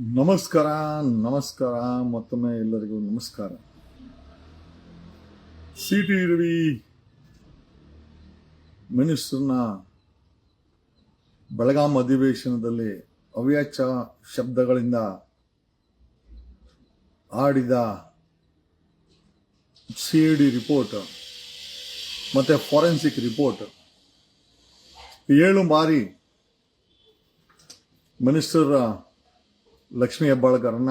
ನಮಸ್ಕಾರ ನಮಸ್ಕಾರ, ಮತ್ತೊಮ್ಮೆ ಎಲ್ಲರಿಗೂ ನಮಸ್ಕಾರ. ಸಿ ಟಿ ರವಿ ಮಿನಿಸ್ಟರ್ನ ಬೆಳಗಾಂ ಅಧಿವೇಶನದಲ್ಲಿ ಅವ್ಯಾಚ ಶಬ್ದಗಳಿಂದ ಆಡಿದ ಸಿ ಡಿ ರಿಪೋರ್ಟ್, ಮತ್ತೆ ಫಾರೆನ್ಸಿಕ್ ರಿಪೋರ್ಟ್. ಏಳು ಬಾರಿ ಮಿನಿಸ್ಟರ್ ಲಕ್ಷ್ಮೀ ಹೆಬ್ಬಾಳ್ಕರನ್ನ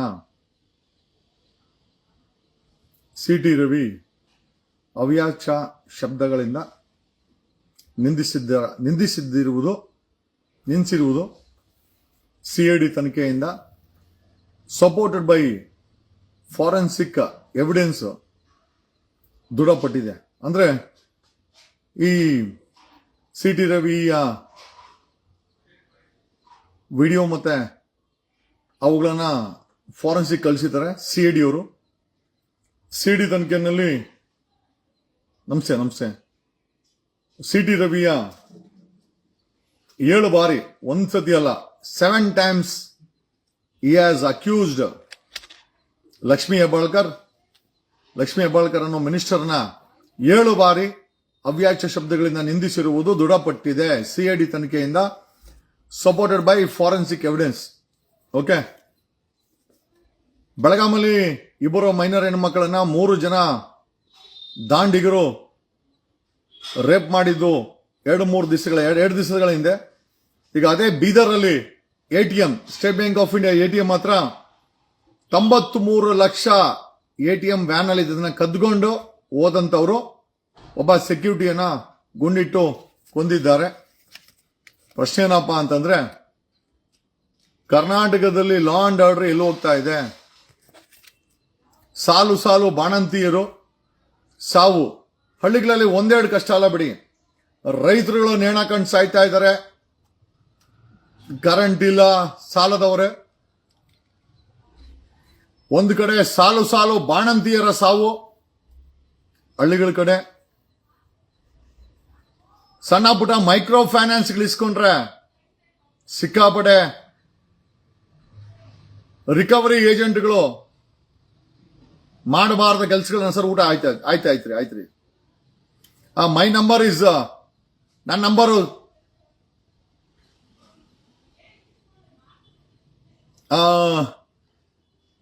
ಸಿ ಟಿ ರವಿ ಅವ್ಯಾಚ ಶಬ್ದಗಳಿಂದ ನಿಂದಿಸಿದ್ದ ನಿಂದಿಸಿದ್ದಿರುವುದು ನಿಂದಿಸಿರುವುದು ಸಿ ಐ ಡಿ ತನಿಖೆಯಿಂದ ಸಪೋರ್ಟೆಡ್ ಬೈ ಫಾರೆನ್ಸಿಕ್ ಎವಿಡೆನ್ಸ್ ದೃಢಪಟ್ಟಿದೆ. ಅಂದರೆ ಈ ಸಿ ಟಿ ರವಿಯ ವಿಡಿಯೋ ಮತ್ತೆ ಅವುಗಳನ್ನ ಫಾರೆನ್ಸಿಕ್ ಕಳಿಸಿದ್ದಾರೆ ಸಿ ಡಿ ಅವರು. ಸಿ ಡಿ ತನಿಖೆಯಲ್ಲಿ, ನಮಸ್ತೆ ನಮಸ್ತೆ. ಸಿ ಟಿ ರವಿಯ ಏಳು ಬಾರಿ, ಒಂದ್ಸತಿ ಅಲ್ಲ ಸೆವೆನ್ ಟೈಮ್ಸ್ ಈ ಆಸ್ ಅಕ್ಯೂಸ್ಡ್ ಲಕ್ಷ್ಮೀ ಹೆಬ್ಬಾಳ್ಕರ್. ಲಕ್ಷ್ಮೀ ಹೆಬ್ಬಾಳ್ಕರ್ ಅನ್ನೋ ಮಿನಿಸ್ಟರ್ನ ಏಳು ಬಾರಿ ಅವ್ಯಾಚ್ಯ ಶಬ್ದಗಳಿಂದ ನಿಂದಿಸಿರುವುದು ದೃಢಪಟ್ಟಿದೆ. ಸಿಐಡಿ ತನಿಖೆಯಿಂದ supported by forensic evidence okay. ಬೆಳಗಾಮಲ್ಲಿ ಇಬ್ಬರು ಮೈನರ್ ಹೆಣ್ಮಕ್ಕಳನ್ನ ಮೂರು ಜನ ದಾಂಡಿಗರು ರೇಪ್ ಮಾಡಿದ್ದು ಎರಡು ಮೂರು ದಿವಸಗಳ ಎರಡು ದಿವಸಗಳ ಹಿಂದೆ. ಈಗ ಅದೇ ಬೀದರಲ್ಲಿ A T M State Bank of India A T M ಮಾತ್ರ ತೊಂಬತ್ಮೂರು ಲಕ್ಷ ಎ ಟಿ ಎಂ ವ್ಯಾನ್ ಅಲ್ಲಿ ಇದನ್ನ ಕದ್ಕೊಂಡು ಹೋದಂಥವರು ಒಬ್ಬ ಸೆಕ್ಯೂರಿಟಿಯನ್ನ ಗುಂಡಿಟ್ಟು ಕೊಂದಿದ್ದಾರೆ. ಪ್ರಶ್ನೆ ಏನಪ್ಪಾ ಅಂತಂದ್ರೆ ಕರ್ನಾಟಕದಲ್ಲಿ ಲಾ ಅಂಡ್ ಆರ್ಡರ್ ಎಲ್ಲಿ ಹೋಗ್ತಾ ಇದೆ? ಸಾಲು ಸಾಲು ಬಾಣಂತಿಯರು, ಸಾವು. ಹಳ್ಳಿಗಳಲ್ಲಿ ಒಂದೆರಡು ಕಷ್ಟ ಅಲ್ಲ ಬಿಡಿ. ರೈತರುಗಳು ನೇಣಾಕೊಂಡು ಸಾಯ್ತಾ ಇದ್ದಾರೆ. ಕರೆಂಟ್ ಇಲ್ಲ ಸಾಲದವರೇ. ಒಂದು ಕಡೆ ಸಾಲು ಸಾಲು ಬಾಣಂತಿಯರ ಸಾವು, ಹಳ್ಳಿಗಳ ಕಡೆ. ಸಣ್ಣ ಪುಟ್ಟ ಮೈಕ್ರೋ ಫೈನಾನ್ಸ್ ಇಸ್ಕೊಂಡ್ರೆ ಸಿಕ್ಕಾಪಡೆ ರಿಕವರಿ ಏಜೆಂಟ್ಗಳು ಮಾಡಬಾರ್ದ ಕೆಲಸಗಳನ್ನ ಸರ್ ಊಟ ಆಯ್ತು ಆಯ್ತು ಆಯ್ತ್ರಿ ಆಯ್ತ್ರಿ. ಮೈ ನಂಬರ್ ಇಸ್ ನನ್ನ ನಂಬರು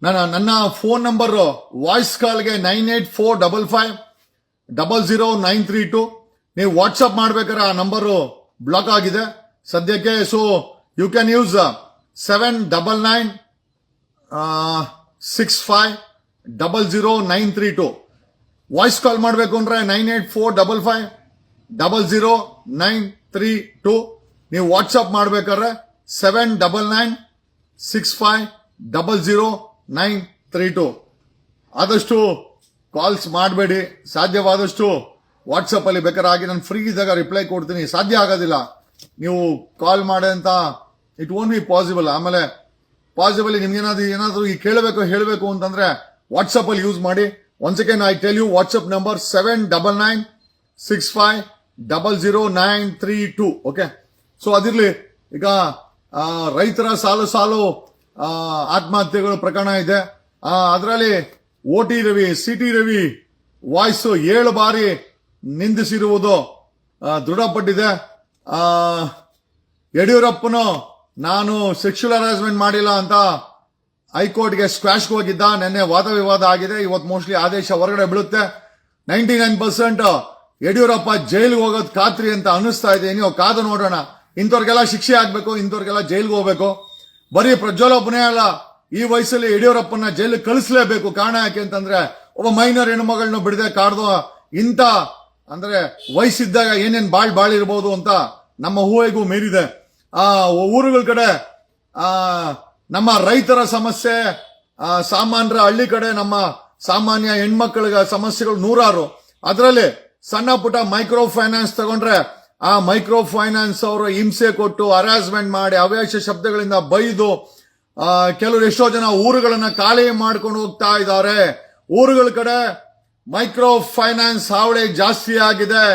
ನನ್ನ ನನ್ನ phone number voice ಕಾಲ್ಗೆ nine eight four double five double zero nine three two ನೀವು ವಾಟ್ಸಪ್ ಮಾಡ್ಬೇಕಾದ್ರೆ ಆ ನಂಬರು ಬ್ಲಾಕ್ ಆಗಿದೆ. ಸದ್ಯಕ್ಕೆ so you can use seven double nine six five double zero nine three two voice call ಮಾಡಬೇಕು ಅಂದ್ರೆ nine eight four double five double zero nine three two ನೀವು WhatsApp ಮಾಡಬೇಕಾದ್ರೆ seven double nine six five double zero nine three two ಆದಷ್ಟು calls ಮಾಡಬೇಡಿ. ಸಾಧ್ಯವಾದಷ್ಟು WhatsApp ಅಲ್ಲಿ ಬೇಕಾದ್ರೆ ಆಗಿ ನಾನು ಫ್ರೀ ಇದ್ದಾಗ ರಿಪ್ಲೈ ಕೊಡ್ತೀನಿ. ಸಾಧ್ಯ ಆಗೋದಿಲ್ಲ. ನೀವು ಕಾಲ್ ಮಾಡಿ ಅಂತ ಇಟ್ ಓನ್ ಬಿ ಪಾಸಿಬಲ್ ಆಮೇಲೆ ಪಾಸಿಬಲ್ ನಿಮ್ಗೇನಾದ್ರು ಏನಾದರೂ ಈ ಕೇಳಬೇಕು, ಹೇಳಬೇಕು ಅಂತಂದ್ರೆ ವಾಟ್ಸಪ್ ಅಲ್ಲಿ ಯೂಸ್ ಮಾಡಿ. One second I tell you WhatsApp number seven double nine six five double zero nine three two okay so ಅದಿರಲಿ, ಈಗ ರೈತರ ಸಾಲು ಸಾಲು ಆತ್ಮಹತ್ಯೆಗಳ ಪ್ರಕರಣ ಇದೆ. ಅದರಲ್ಲಿ O T Ravi C T Ravi voice ಏಳು ಬಾರಿ ನಿಂದಿಸಿರುವುದು ದೃಢಪಟ್ಟಿದೆ. ಯಡಿಯೂರಪ್ಪನು ನಾನು ಸೆಕ್ಷುಲ್ ಹರಾಸ್ಮೆಂಟ್ ಮಾಡಿಲ್ಲ ಅಂತ ಹೈಕೋರ್ಟ್ಗೆ ಸ್ಕ್ವಾಶ್ಗೆ ಹೋಗಿದ್ದ, ನಿನ್ನೆ ವಾದ ವಿವಾದ ಆಗಿದೆ. ಇವತ್ತು ಮೋಸ್ಟ್ಲಿ ಆದೇಶ ಹೊರಗಡೆ ಬೀಳುತ್ತೆ. ನೈಂಟಿ ನೈನ್ ಪರ್ಸೆಂಟ್ ಯಡಿಯೂರಪ್ಪ ಜೈಲಿಗೆ ಹೋಗೋದು ಖಾತ್ರಿ ಅಂತ ಅನಿಸ್ತಾ ಇದೆ. ನೀವು ಕಾದು ನೋಡೋಣ. ಇಂಥವ್ರಿಗೆಲ್ಲ ಶಿಕ್ಷೆ ಆಗ್ಬೇಕು, ಇಂಥವ್ರಿಗೆಲ್ಲ ಜೈಲಿಗೆ ಹೋಗ್ಬೇಕು. ಬರೀ ಪ್ರಜ್ವಲೊಬ್ಬನೇ ಅಲ್ಲ, ಈ ವಯಸ್ಸಲ್ಲಿ ಯಡಿಯೂರಪ್ಪನ ಜೈಲಿಗೆ ಕಳಿಸ್ಲೇಬೇಕು. ಕಾರಣ ಯಾಕೆ ಅಂತಂದ್ರೆ, ಒಬ್ಬ ಮೈನರ್ ಹೆಣ್ಮಗಳನ್ನ ಬಿಡದೆ ಕಾಡ್ದು ಇಂಥ, ಅಂದ್ರೆ ವಯಸ್ಸಿದ್ದಾಗ ಏನೇನ್ ಬಾಳ್ ಬಾಳಿರ್ಬೋದು ಅಂತ ನಮ್ಮ ಊಹೆಗೂ ಮೀರಿದೆ. ಊರುಗಳ ಕಡೆ ನಮ್ಮ ರೈತರ ಸಮಸ್ಯೆ ಸಾಮಾನ್ಯರ ಹಳ್ಳಿ ಕಡೆ ನಮ್ಮ ಸಾಮಾನ್ಯ ಹೆಣ್ಮಕ್ಳಿಗೆ ಸಮಸ್ಯೆಗಳು ನೂರಾರು. ಅದರಲ್ಲಿ ಸಣ್ಣ ಪುಟ್ಟ ಮೈಕ್ರೋ ಫೈನಾನ್ಸ್ ತಗೊಂಡ್ರೆ ಆ ಮೈಕ್ರೋ ಫೈನಾನ್ಸ್ ಅವರು ಹಿಂಸೆ ಕೊಟ್ಟು, ಹರಾಸ್ಮೆಂಟ್ ಮಾಡಿ ಅವ್ಯಾಶ ಶಬ್ದಗಳಿಂದ ಬೈದು ಕೆಲವರು ಎಷ್ಟೋ ಜನ ಊರುಗಳನ್ನ ಖಾಲಿ ಮಾಡ್ಕೊಂಡು ಹೋಗ್ತಾ ಇದ್ದಾರೆ. ಊರುಗಳ ಕಡೆ ಮೈಕ್ರೋ ಫೈನಾನ್ಸ್ ಹಾವಳಿ ಜಾಸ್ತಿ ಆಗಿದೆ.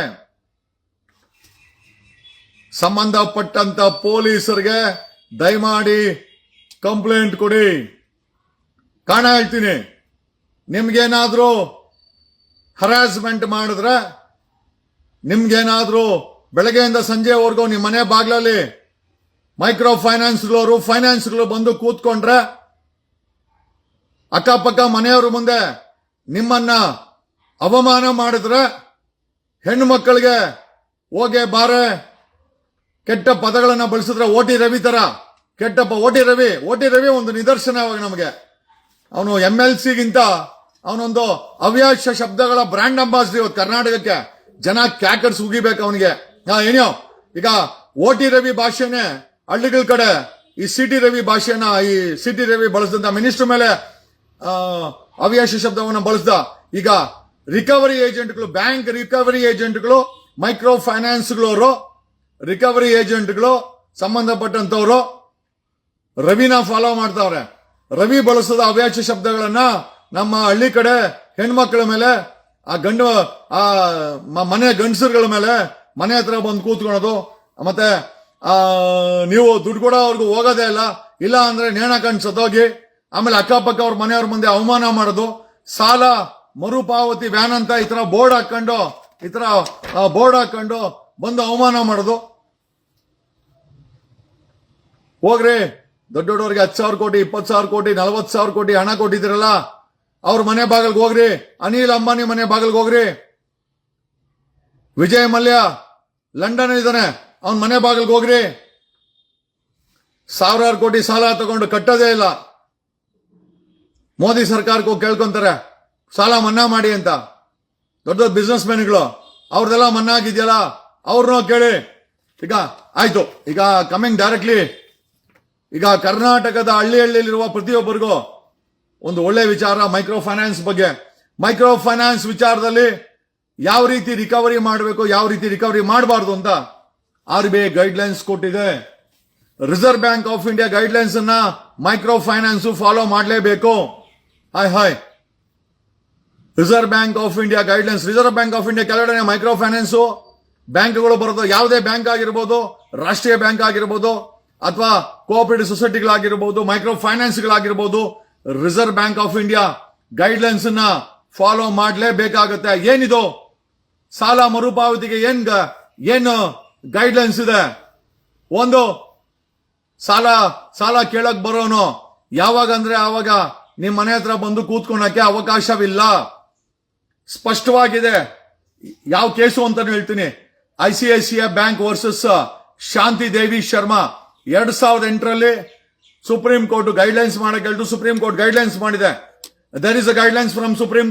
ಸಂಬಂಧಪಟ್ಟಂತ ಪೊಲೀಸರಿಗೆ ದಯಮಾಡಿ ಕಂಪ್ಲೇಂಟ್ ಕೊಡಿ. ಕಾಣ ಹೇಳ್ತೀನಿ. ನಿಮ್ಗೇನಾದ್ರೂ ಹರಾಸ್ಮೆಂಟ್ ಮಾಡಿದ್ರೆ, ನಿಮ್ಗೇನಾದ್ರೂ ಬೆಳಗ್ಗೆಯಿಂದ ಸಂಜೆವರೆಗೂ ನಿಮ್ಮ ಮನೆ ಬಾಗ್ಲಲ್ಲಿ ಮೈಕ್ರೋ ಫೈನಾನ್ಸ್ಗಳವರು ಫೈನಾನ್ಸ್ಗಳು ಬಂದು ಕೂತ್ಕೊಂಡ್ರೆ, ಅಕ್ಕಪಕ್ಕ ಮನೆಯವ್ರ ಮುಂದೆ ನಿಮ್ಮನ್ನ ಅವಮಾನ ಮಾಡಿದ್ರೆ ಹೆಣ್ಣು ಮಕ್ಕಳಿಗೆ ಹೋಗೆ ಬಾರೆ. ಕೆಟ್ಟ ಪದಗಳನ್ನ ಬಳಸಿದ್ರೆ ಓಟಿ ರವಿ ತರ. ಕೆಟ್ಟಪ್ಪ, ಓಟಿ ರವಿ. ಓಟಿ ರವಿ ಒಂದು ನಿದರ್ಶನ ಅವಾಗ ನಮಗೆ? ಅವನು ಎಂ ಎಲ್ ಸಿಗಿಂತ ಅವನೊಂದು ಅವ್ಯಾಶ ಶಬ್ದಗಳ ಬ್ರ್ಯಾಂಡ್ ಅಂಬಾಸಿಡರ್ ಇವತ್ತು ಕರ್ನಾಟಕಕ್ಕೆ. ಜನ ಕ್ಯಾಕರ್ಸ್ ಉಗಿಬೇಕು ಅವನಿಗೆ. ಏನೋ ಈಗ ಓಟಿ ರವಿ ಭಾಷೆನೆ ಹಳ್ಳಿಗಳ ಕಡೆ ಈ ಸಿಟಿ ರವಿ ಭಾಷೆನ ಈ ಸಿಟಿ ರವಿ ಬಳಸಿದಂತ ಮಿನಿಸ್ಟರ್ ಮೇಲೆ ಅವ್ಯಾಶ ಶಬ್ದವನ್ನು ಬಳಸ್ದ. ಈಗ ರಿಕವರಿ ಏಜೆಂಟ್ಗಳು ಬ್ಯಾಂಕ್ ರಿಕವರಿ ಏಜೆಂಟ್ಗಳು ಮೈಕ್ರೋ ಫೈನಾನ್ಸ್ಗಳವರು ರಿಕವರಿ ಏಜೆಂಟ್ಗಳು ಸಂಬಂಧಪಟ್ಟಂತವರು ರವಿನ ಫಾಲೋ ಮಾಡ್ತಾವ್ರೆ. ರವಿ ಬಳಸದ ಅವ್ಯಾಚ ಶಬ್ದಗಳನ್ನ ನಮ್ಮ ಹಳ್ಳಿ ಕಡೆ ಹೆಣ್ಮಕ್ಳ ಮೇಲೆ, ಆ ಗಂಡು, ಆ ಮನೆ ಗಂಡಸರುಗಳ ಮೇಲೆ ಮನೆ ಹತ್ರ ಬಂದು ಕೂತ್ಕೊಳೋದು, ಮತ್ತೆ ನೀವು ದುಡ್ಡು ಕೊಡೋವರೆಗೂ ಹೋಗೋದೇ ಇಲ್ಲ. ಇಲ್ಲ ಅಂದ್ರೆ ನೇಣ ಕಂಡು ಸತ್ತೋಗಿ, ಆಮೇಲೆ ಅಕ್ಕಪಕ್ಕ ಅವ್ರ ಮನೆಯವ್ರ ಮುಂದೆ ಅವಮಾನ ಮಾಡೋದು. ಸಾಲ, ಮರುಪಾವತಿ, ವ್ಯಾನ್ ಅಂತ ಈ ತರ ಬೋರ್ಡ್ ಹಾಕೊಂಡು ಈ ತರ ಬೋರ್ಡ್ ಹಾಕೊಂಡು ಬಂದು ಅವಮಾನ ಮಾಡೋದು. ಹೋಗ್ರಿ. ದೊಡ್ಡ ದೊಡ್ಡವ್ರಿಗೆ ಹತ್ತು ಸಾವಿರ ಕೋಟಿ, ಇಪ್ಪತ್ತು ಸಾವಿರ ಕೋಟಿ, ನಲವತ್ತು ಸಾವಿರ ಕೋಟಿ ಹಣ ಕೊಟ್ಟಿದ್ದೀರಲ್ಲ, ಅವ್ರ ಮನೆ ಬಾಗಿಲ್ಗೆ ಹೋಗ್ರಿ. ಅನಿಲ್ ಅಂಬಾನಿ ಮನೆ ಬಾಗಿಲ್ಗೆ ಹೋಗ್ರಿ. ವಿಜಯ್ ಮಲ್ಯ, ಲಂಡನ್ ಇದ್ದಾನೆ, ಅವನ ಮನೆ ಬಾಗಿಲ್ಗೆ ಹೋಗ್ರಿ. ಸಾವಿರಾರು ಕೋಟಿ ಸಾಲ ತಗೊಂಡು ಕಟ್ಟೋದೇ ಇಲ್ಲ. ಮೋದಿ ಸರ್ಕಾರಕ್ಕೆ ಹೋಗಿ ಕೇಳ್ಕೊಂತಾರೆ, ಸಾಲ ಮನ್ನಾ ಮಾಡಿ ಅಂತ. ದೊಡ್ಡ ದೊಡ್ಡ ಬಿಸ್ನೆಸ್ ಮ್ಯಾನ್ಗಳು ಅವ್ರದೆಲ್ಲ ಮನ್ನಾ ಆಗಿದೆಯಲ್ಲ ಅವ್ರನ್ನೂ ಕೇಳಿ. ಈಗ ಆಯ್ತು, ಈಗ ಕಮಿಂಗ್ ಡೈರೆಕ್ಟ್ಲಿ ಈಗ ಕರ್ನಾಟಕದ ಹಳ್ಳಿ ಹಳ್ಳಿಯಲ್ಲಿರುವ ಪ್ರತಿಯೊಬ್ಬರಿಗೂ ಒಂದು ಒಳ್ಳೆ ವಿಚಾರ ಮೈಕ್ರೋ ಫೈನಾನ್ಸ್ ಬಗ್ಗೆ. ಮೈಕ್ರೋ ಫೈನಾನ್ಸ್ ವಿಚಾರದಲ್ಲಿ ಯಾವ ರೀತಿ ರಿಕವರಿ ಮಾಡಬೇಕು, ಯಾವ ರೀತಿ ರಿಕವರಿ ಮಾಡಬಾರ್ದು ಅಂತ ಆರ್ ಬಿ ಐ ಗೈಡ್ಲೈನ್ಸ್ ಕೊಟ್ಟಿದೆ. Reserve Bank of India guidelines ಅನ್ನ ಮೈಕ್ರೋ ಫೈನಾನ್ಸ್ ಫಾಲೋ ಮಾಡಲೇಬೇಕು. Hi hi Reserve Bank of India guidelines Reserve Bank of India ಕೆಳಗಡೆ ಮೈಕ್ರೋ ಫೈನಾನ್ಸ್ ಬ್ಯಾಂಕ್ಗಳು ಬರೋದು ಯಾವುದೇ ಬ್ಯಾಂಕ್ ಆಗಿರ್ಬೋದು, ರಾಷ್ಟ್ರೀಯ ಬ್ಯಾಂಕ್ ಆಗಿರ್ಬೋದು ಅಥವಾ ಕೋಆಪರೇಟಿವ್ ಸೊಸೈಟಿಗಳಾಗಿರಬಹುದು micro ಫೈನಾನ್ಸ್ಗಳಾಗಿರ್ಬೋದು Reserve Bank of India guidelines ಅನ್ನ ಫಾಲೋ ಮಾಡಲೇಬೇಕಾಗುತ್ತೆ. ಏನಿದು? ಸಾಲ ಮರುಪಾವತಿಗೆ ಏನ್ ಏನು ಗೈಡ್ಲೈನ್ಸ್ ಇದೆ? ಒಂದು, ಸಾಲ ಸಾಲ ಕೇಳಕ್ ಬರೋನು. ಯಾವಾಗ ಅಂದ್ರೆ ಆವಾಗ ನಿಮ್ ಮನೆ ಹತ್ರ ಬಂದು ಕೂತ್ಕೊಳಕ್ಕೆ ಅವಕಾಶವಿಲ್ಲ. ಸ್ಪಷ್ಟವಾಗಿದೆ. ಯಾವ ಕೇಸು ಅಂತ ಹೇಳ್ತೀನಿ. I C I C I bank versus Shanti Devi Sharma ಎರಡ್ ಸಾವಿರದ ಎಂಟರಲ್ಲಿ ಸುಪ್ರೀಂ ಕೋರ್ಟ್ ಗೈಡ್ ಲೈನ್ಸ್ ಮಾಡಕ್ಕೆ ಸುಪ್ರೀಂ ಕೋರ್ಟ್ ಗೈಡ್ ಲೈನ್ಸ್ ಮಾಡಿದೆ. There is a guidelines from Supreme